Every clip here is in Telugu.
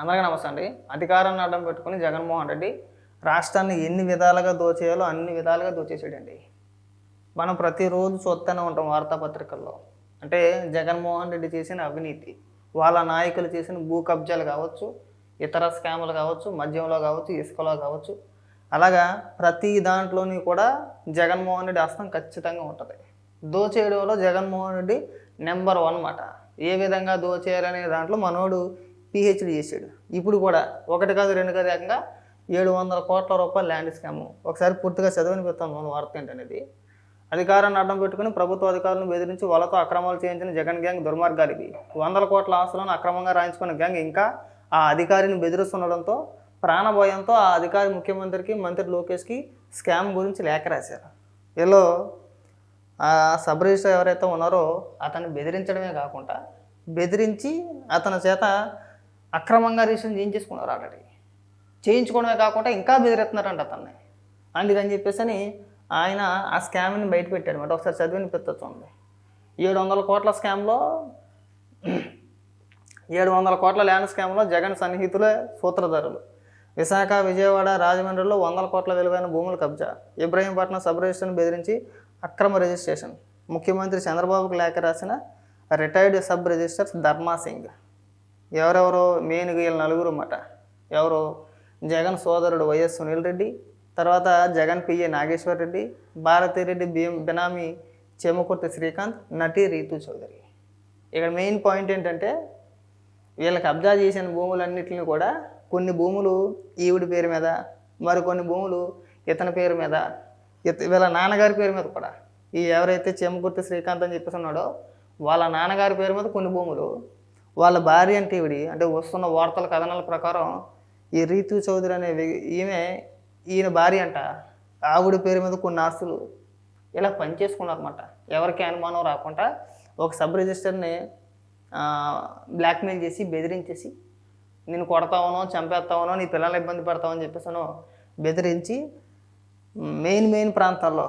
అందరికీ నమస్తే అండి. అధికారాన్ని అడ్డం పెట్టుకుని జగన్మోహన్ రెడ్డి రాష్ట్రాన్ని ఎన్ని విధాలుగా దోచేయాలో అన్ని విధాలుగా దోచేసాడండి మనం ప్రతిరోజు చూస్తూనే ఉంటాం వార్తాపత్రికల్లో. అంటే జగన్మోహన్ రెడ్డి చేసిన అవినీతి వాళ్ళ నాయకులు చేసిన భూ కబ్జాలు కావచ్చు ఇతర స్కాములు కావచ్చు మద్యంలో కావచ్చు ఇసుకలో కావచ్చు. అలాగా ప్రతి దాంట్లోని కూడా జగన్మోహన్ రెడ్డి హస్తం ఖచ్చితంగా ఉంటుంది. దోచేయడంలో జగన్మోహన్ రెడ్డి నెంబర్ వన్ అన్నమాట. ఏ విధంగా దోచేయాలనే దాంట్లో మనోడు పిహెచ్డి చేశాడు. ఇప్పుడు కూడా ఒకటి కాదు రెండు కాదు ఏకంగా ఏడు వందల కోట్ల రూపాయల ల్యాండ్ స్కామ్. ఒకసారి పూర్తిగా చదివినిపిస్తాను మన వార్త ఏంటనేది. అధికారాన్ని అడ్డం పెట్టుకుని ప్రభుత్వ అధికారులను బెదిరించి వాళ్ళతో అక్రమాలు చేయించిన జగన్ గ్యాంగ్ దుర్మార్గాలు ఇవి వందల కోట్ల ఆస్తులను అక్రమంగా రాయించుకున్న గ్యాంగ్ ఇంకా ఆ అధికారిని బెదిరిస్తుండడంతో ప్రాణభయంతో ఆ అధికారి ముఖ్యమంత్రికి మంత్రి లోకేష్కి స్కామ్ గురించి లేఖ రాశారు. వీళ్ళు ఆ సబ్ రిజిస్టర్ ఎవరైతే ఉన్నారో అతన్ని బెదిరించడమే కాకుండా బెదిరించి అతని చేత అక్రమంగా రిజిస్ట్రేషన్ చేయించేసుకున్నారు ఆల్రెడీ? చేయించుకోవడమే కాకుండా ఇంకా బెదిరిస్తున్నారంట అతన్ని అందుకని చెప్పేసి అని ఆయన ఆ స్కామ్ని బయట పెట్టాడు అనమాట ఒకసారి చదివిన పెత్తొచ్చింది ఏడు వందల కోట్ల స్కామ్లో ఏడు వందల కోట్ల ల్యాండ్ స్కామ్లో జగన్ సన్నిహితులే సూత్రధారులు. విశాఖ విజయవాడ రాజమండ్రిలో వందల కోట్ల విలువైన భూముల కబ్జా. ఇబ్రహీంపట్నం సబ్ రిజిస్ట్రేషన్ బెదిరించి అక్రమ రిజిస్ట్రేషన్. ముఖ్యమంత్రి చంద్రబాబుకు లేఖ రాసిన retired sub registrar Dharma Singh. ఎవరెవరో మెయిన్గా వీళ్ళ నలుగురు అన్నమాట. ఎవరు జగన్ సోదరుడు వైఎస్ సునీల్ రెడ్డి తర్వాత జగన్ పిఏ నాగేశ్వర్ రెడ్డి భారతిరెడ్డి బిఎం బినామీ చెమకుర్తి శ్రీకాంత్ నటి రీతు చౌదరి. ఇక్కడ మెయిన్ పాయింట్ ఏంటంటే వీళ్ళకి కబ్జా చేసిన భూములన్నింటిని కూడా కొన్ని భూములు ఈవిడి పేరు మీద మరికొన్ని భూములు ఇతని పేరు మీద ఇత వీళ్ళ నాన్నగారి పేరు మీద కూడా. ఈ ఎవరైతే చెమకుర్తి శ్రీకాంత్ అని చెప్పేసి ఉన్నాడో వాళ్ళ నాన్నగారి పేరు మీద కొన్ని భూములు వాళ్ళ భార్య అంటే ఈవిడి అంటే వస్తున్న వార్తల కథనాల ప్రకారం ఈ రీతు చౌదరి అనే ఈమె ఈయన భార్య అంట. ఆవిడ పేరు మీద కొన్ని ఆస్తులు ఇలా పనిచేసుకున్నారన్నమాట. ఎవరికి అనుమానం రాకుండా ఒక సబ్ రిజిస్టర్ని బ్లాక్మెయిల్ చేసి బెదిరించేసి నేను కొడతావనో చంపేస్తావనో నీ పిల్లల్ని ఇబ్బంది పెడతావని చెప్పేసాను బెదిరించి మెయిన్ మెయిన్ ప్రాంతాల్లో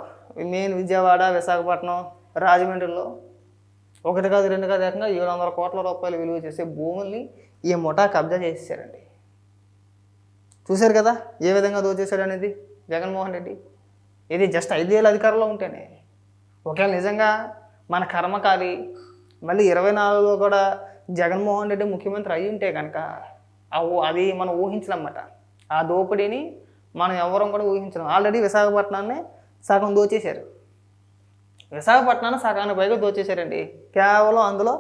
మెయిన్ విజయవాడ విశాఖపట్నం రాజమండ్రిలో ఒకటి కాదు రెండు కాదు ఏకంగా ఏడు వందల కోట్ల రూపాయలు విలువ చేసే భూముల్ని ఈ ముఠా కబ్జా చేసేసారండి చూశారు కదా ఏ విధంగా దోచేశాడు అనేది జగన్మోహన్ రెడ్డి? ఇది జస్ట్ ఐదేళ్ళు అధికారంలో ఉంటేనే. ఒకవేళ నిజంగా మన కర్మకాలి మళ్ళీ ఇరవై నాలుగులో కూడా జగన్మోహన్ రెడ్డి ముఖ్యమంత్రి అయి ఉంటే కనుక ఆ ఊ- అది మనం ఊహించలన్నమాట ఆ దోపిడీని మనం ఎవరం కూడా ఊహించడం ఆల్రెడీ విశాఖపట్నాన్ని సగం దోచేశారు. విశాఖపట్నాన్ని సగానికి పైగా దోచేశారండి. కేవలం అందులో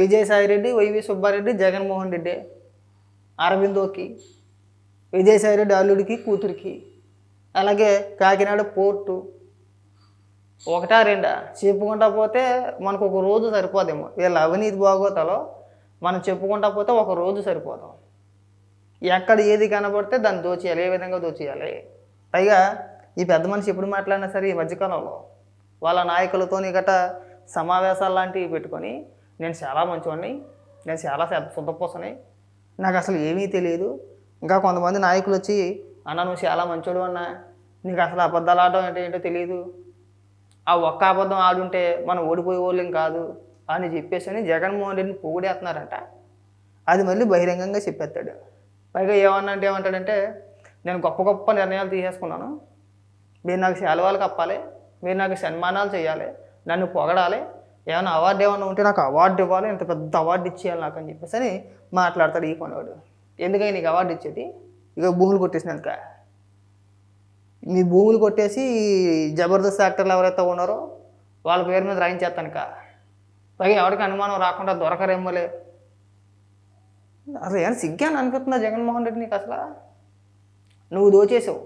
విజయసాయి రెడ్డి వైవి సుబ్బారెడ్డి జగన్మోహన్ రెడ్డి అరవిందోకి విజయసాయి రెడ్డి అల్లుడికి కూతురికి అలాగే కాకినాడ పోర్టు ఒకటా రెండా? చెప్పుకుంటా పోతే మనకు ఒక రోజు సరిపోదేమో. వీళ్ళ అవినీతి బాగోతాలో మనం చెప్పుకుంటా పోతే ఒక రోజు సరిపోదాం. ఎక్కడ ఏది కనబడితే దాన్ని దోచేయాలి ఏ విధంగా దోచేయాలి. పైగా ఈ పెద్ద మనిషి ఎప్పుడు మాట్లాడినా సరే ఈ మధ్యకాలంలో వాళ్ళ నాయకులతోని గట సమావేశాలు లాంటివి పెట్టుకొని నేను చాలా మంచివాడిని నేను చాలా శుద్ధ- నాకు అసలు ఏమీ తెలియదు ఇంకా కొంతమంది నాయకులు వచ్చి అన్న నువ్వు చాలా మంచోడు అన్నా. నీకు అసలు అబద్ధాలు ఆడడం అంటే ఏంటో తెలియదు ఆ ఒక్క అబద్ధం ఆడుంటే మనం ఓడిపోయే వాళ్ళం కాదు అని చెప్పేసి అని జగన్మోహన్ రెడ్డిని పొగిడేస్తున్నారంట అది మళ్ళీ బహిరంగంగా చెప్పేస్తాడు పైగా ఏమన్నా అంటే ఏమంటాడంటే నేను గొప్ప గొప్ప నిర్ణయాలు తీసేసుకున్నాను. మీరు నాకు సెలవులు కప్పాలి. మీరు నాకు సన్మానాలు చేయాలి నన్ను పొగడాలి ఏమైనా అవార్డు ఏమైనా ఉంటే నాకు అవార్డు ఇవ్వాలి ఇంత పెద్ద అవార్డు ఇచ్చేయాలి నాకు అని చెప్పేసి అని మాట్లాడతాడు ఈ కొనవాడు. ఎందుకని నీకు అవార్డు ఇచ్చేది? ఇక భూములు కొట్టేసినాక మీ భూములు కొట్టేసి జబర్దస్త్ యాక్టర్లు ఎవరైతే ఉన్నారో వాళ్ళ పేరు మీద రాయించేస్తానుక పైగా ఎవరికి అనుమానం రాకుండా దొరకరేమోలే అసలు ఏమైనా సిగ్గాని అనిపిస్తుందా జగన్మోహన్ రెడ్డి నీకు అసలు? నువ్వు దోచేసావు.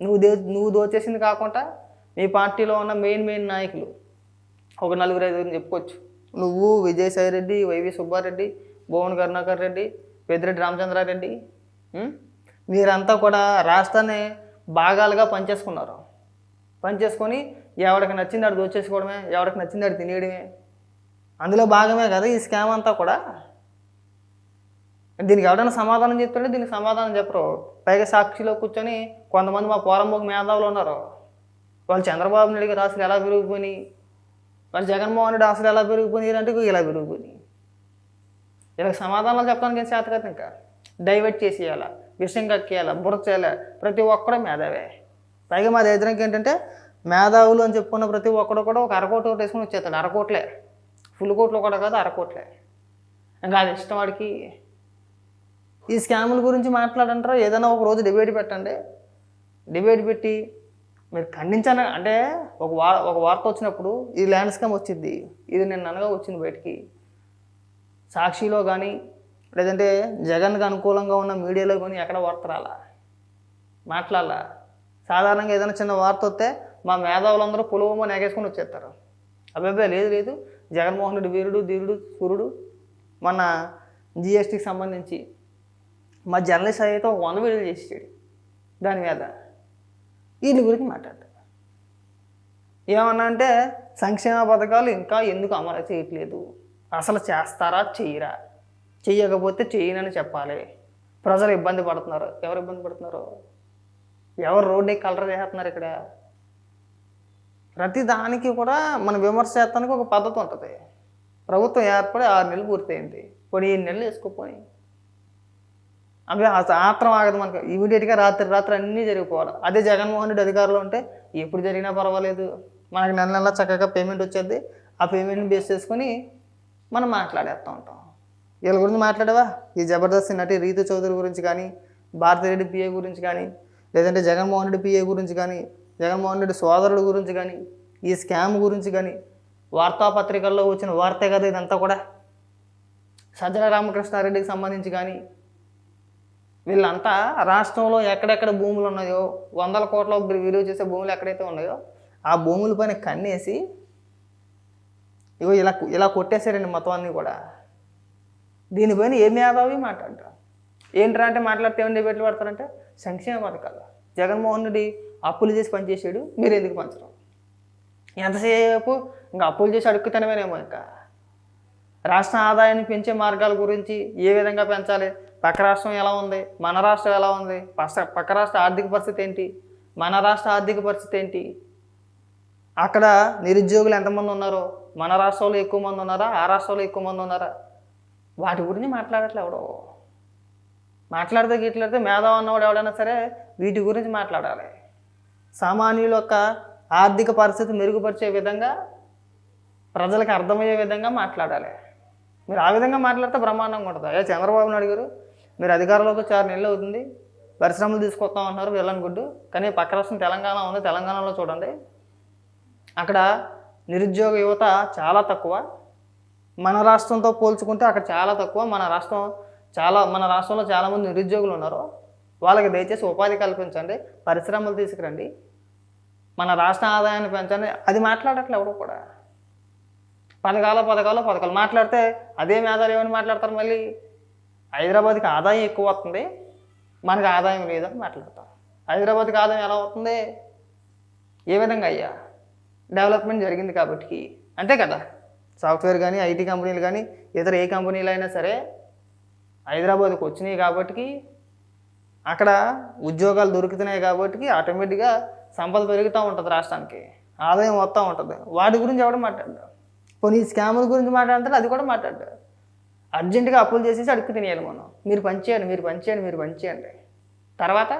నువ్వు దో నువ్వు దోచేసింది కాకుండా నీ పార్టీలో ఉన్న మెయిన్ మెయిన్ నాయకులు. ఒక నలుగురు ఐదుగురు చెప్పుకోవచ్చు. నువ్వు విజయసాయి రెడ్డి వైవి సుబ్బారెడ్డి భువన్ కరుణాకర్ రెడ్డి పెద్దిరెడ్డి రామచంద్రారెడ్డి మీరంతా కూడా రాష్ట్రాన్ని భాగాలుగా పనిచేసుకున్నారు. పనిచేసుకొని ఎవరికి నచ్చింది అడు దోచేసుకోవడమే ఎవరికి నచ్చింది అడు తినేయడమే. అందులో భాగమే కదా ఈ స్కామ్ అంతా కూడా. దీనికి ఎవరైనా సమాధానం చెప్తుంటే దీనికి సమాధానం చెప్పరు. పైగా సాక్షిలో కూర్చొని కొంతమంది మా పోరంబోకు మేధావులు ఉన్నారు. వాళ్ళు చంద్రబాబు నాయుడికి రాసులు ఎలా పెరిగిపోయినాయి? వాళ్ళు జగన్మోహన్ రెడ్డి ఆశలు ఎలా పెరిగిపోయినాయి అంటే ఇలా పెరిగిపోయినాయి. వీళ్ళకి సమాధానాలు చెప్పడానికి ఏం చేత కదా ఇంకా? డైవర్ట్ చేసేయాల? విషయం కక్కేయాల? బుర్ర చేయాల? ప్రతి ఒక్కడు మేధావే. పైగా మా దగ్గర ఏంటంటే మేధావులు అని చెప్పుకున్న ప్రతి ఒక్కడు కూడా ఒక అరకోట ఒకటి వేసుకుని వచ్చేస్తాడు. అరకోట్లే. ఫుల్ కోట్లు కూడా కాదు అరకోట్లే. ఇంకా అది ఇష్టం వాడికి. ఈ స్కాముల గురించి మాట్లాడంటారా? ఏదైనా ఒక రోజు డిబేట్ పెట్టండి. డిబేట్ పెట్టి మీరు ఖండించాను అంటే ఒక వార్ ఒక వార్త వచ్చినప్పుడు ఈ ల్యాండ్ స్కామ్ వచ్చింది ఇది నేను అనగా వచ్చింది బయటికి. సాక్షిలో కానీ లేదంటే జగన్కి అనుకూలంగా ఉన్న మీడియాలో కానీ ఎక్కడ వార్త రాలా? మాట్లాడాలా? సాధారణంగా ఏదైనా చిన్న వార్త వస్తే మా మేధావులందరూ పులవమో నెగేసుకొని వచ్చేస్తారు. అబ్బాయి లేదు లేదు. జగన్మోహన్ రెడ్డి వీరుడు ధీరుడు సూర్యుడు. మన జిఎస్టీకి సంబంధించి మా జర్నలిస్ట్ అయితే ఒక వంద వీడియోలు చేసాడు దాని మీద వీళ్ళ గురించి మాట్లాడతారు. ఏమన్నా అంటే సంక్షేమ పథకాలు ఇంకా ఎందుకు అమలు చేయట్లేదు? అసలు చేస్తారా? చెయ్యరా చెయ్యకపోతే చేయనని చెప్పాలి. ప్రజలు ఇబ్బంది పడుతున్నారు. ఎవరు ఇబ్బంది పడుతున్నారు? ఎవరు రోడ్డు కలర్ చేస్తున్నారు ఇక్కడ? ప్రతి దానికి కూడా మనం విమర్శ చేస్తానికి ఒక పద్ధతి ఉంటుంది. ప్రభుత్వం ఏర్పడి ఆరు నెలలు పూర్తయింది. కొన్ని ఏడు నెలలు వేసుకోపోయి అవి ఆత్రం ఆగదు మనకు. ఇమీడియట్గా రాత్రి రాత్రి అన్నీ జరిగిపోవాలి. అదే జగన్మోహన్ రెడ్డి అధికారంలో ఉంటే ఎప్పుడు జరిగినా పర్వాలేదు. మనకి నెల నెల చక్కగా పేమెంట్ వచ్చేది. ఆ పేమెంట్ని బేస్ చేసుకొని మనం మాట్లాడేస్తూ ఉంటాం. వీళ్ళ గురించి మాట్లాడవా? ఈ జబర్దస్త్ నటి రీతు చౌదరి గురించి కానీ భారతిరెడ్డి పిఏ గురించి కానీ లేదంటే జగన్మోహన్ రెడ్డి పిఏ గురించి కానీ జగన్మోహన్ రెడ్డి సోదరుడు గురించి కానీ ఈ స్కామ్ గురించి కానీ వార్తాపత్రికల్లో వచ్చిన వార్తే కదా ఇదంతా కూడా? సజ్జల రామకృష్ణారెడ్డికి సంబంధించి కానీ వీళ్ళంతా రాష్ట్రంలో ఎక్కడెక్కడ భూములు ఉన్నాయో వందల కోట్ల విలువ చేసే భూములు ఎక్కడైతే ఉన్నాయో ఆ భూముల పైన కన్నేసి ఇగో ఇలా ఇలా కొట్టేశారండి మొత్తం అన్నీ కూడా దీనిపైన ఏమి మేధావి మాట్లాడరా? ఏంట్రా అంటే మాట్లాడితే ఏమైనా డిబేట్లు పడతారంటే సంక్షేమ పథకాలు. జగన్మోహన్ రెడ్డి అప్పులు చేసి పనిచేసాడు మీరు ఎందుకు పంచడం ఎంతసేపు ఇంకా అప్పులు చేసి అడుక్కుతానమేనేమో ఇంకా? రాష్ట్ర ఆదాయాన్ని పెంచే మార్గాల గురించి ఏ విధంగా పెంచాలి? పక్క రాష్ట్రం ఎలా ఉంది? మన రాష్ట్రం ఎలా ఉంది? పక్క పక్క రాష్ట్ర ఆర్థిక పరిస్థితి ఏంటి? మన రాష్ట్ర ఆర్థిక పరిస్థితి ఏంటి? అక్కడ నిరుద్యోగులు ఎంతమంది ఉన్నారో? మన రాష్ట్రంలో ఎక్కువ మంది ఉన్నారా? ఆ రాష్ట్రంలో ఎక్కువ మంది ఉన్నారా? వాటి గురించి మాట్లాడట్లే ఎవడో. మాట్లాడితే గిట్లాడితే మేధావి అన్నవాడు ఎవడైనా సరే వీటి గురించి మాట్లాడాలి. సామాన్యుల యొక్క ఆర్థిక పరిస్థితి మెరుగుపరిచే విధంగా ప్రజలకు అర్థమయ్యే విధంగా మాట్లాడాలి. మీరు ఆ విధంగా మాట్లాడితే బ్రహ్మాండంగా ఉంటుంది. అయ్యా చంద్రబాబు నాయుడు గారు మీరు అధికారంలోకి వచ్చి ఆరు నెలలు అవుతుంది. పరిశ్రమలు తీసుకొస్తాం అంటున్నారు వెళ్ళని గుడ్డు కానీ పక్క రాష్ట్రం తెలంగాణ ఉంది. తెలంగాణలో చూడండి. అక్కడ నిరుద్యోగ యువత చాలా తక్కువ. మన రాష్ట్రంతో పోల్చుకుంటే అక్కడ చాలా తక్కువ. మన రాష్ట్రం చాలా మన రాష్ట్రంలో చాలామంది నిరుద్యోగులు ఉన్నారు. వాళ్ళకి దయచేసి ఉపాధి కల్పించండి. పరిశ్రమలు తీసుకురండి. మన రాష్ట్ర ఆదాయాన్ని పెంచండి. అది మాట్లాడట్లే ఎవరు కూడా. పథకాలు పథకాలు పథకాలు. మాట్లాడితే అదే మేధాలు ఏమని మాట్లాడతారు మళ్ళీ? హైదరాబాద్కి ఆదాయం ఎక్కువ వస్తుంది. మనకి ఆదాయం లేదని మాట్లాడతాం. హైదరాబాద్కి ఆదాయం ఎలా వస్తుంది? ఏ విధంగా అయ్యా? డెవలప్మెంట్ జరిగింది కాబట్టి. అంతే కదా? సాఫ్ట్వేర్ కానీ ఐటీ కంపెనీలు కానీ ఇతర ఏ కంపెనీలు అయినా సరే హైదరాబాద్కి వచ్చినాయి కాబట్టి అక్కడ ఉద్యోగాలు దొరుకుతున్నాయి కాబట్టి ఆటోమేటిక్గా సంపద పెరుగుతూ ఉంటుంది రాష్ట్రానికి. ఆదాయం వస్తూ ఉంటుంది. వాటి గురించి ఎవడు మాట్లాడ్డాడు పోనీ స్కాముల గురించి మాట్లాడతారు అది కూడా మాట్లాడ్డాడు అర్జెంటుగా అప్పులు చేసేసి అడుక్కు తినేయాలి మనం. మీరు పంచేయండి మీరు పంచేయండి మీరు పంచేయండి తర్వాత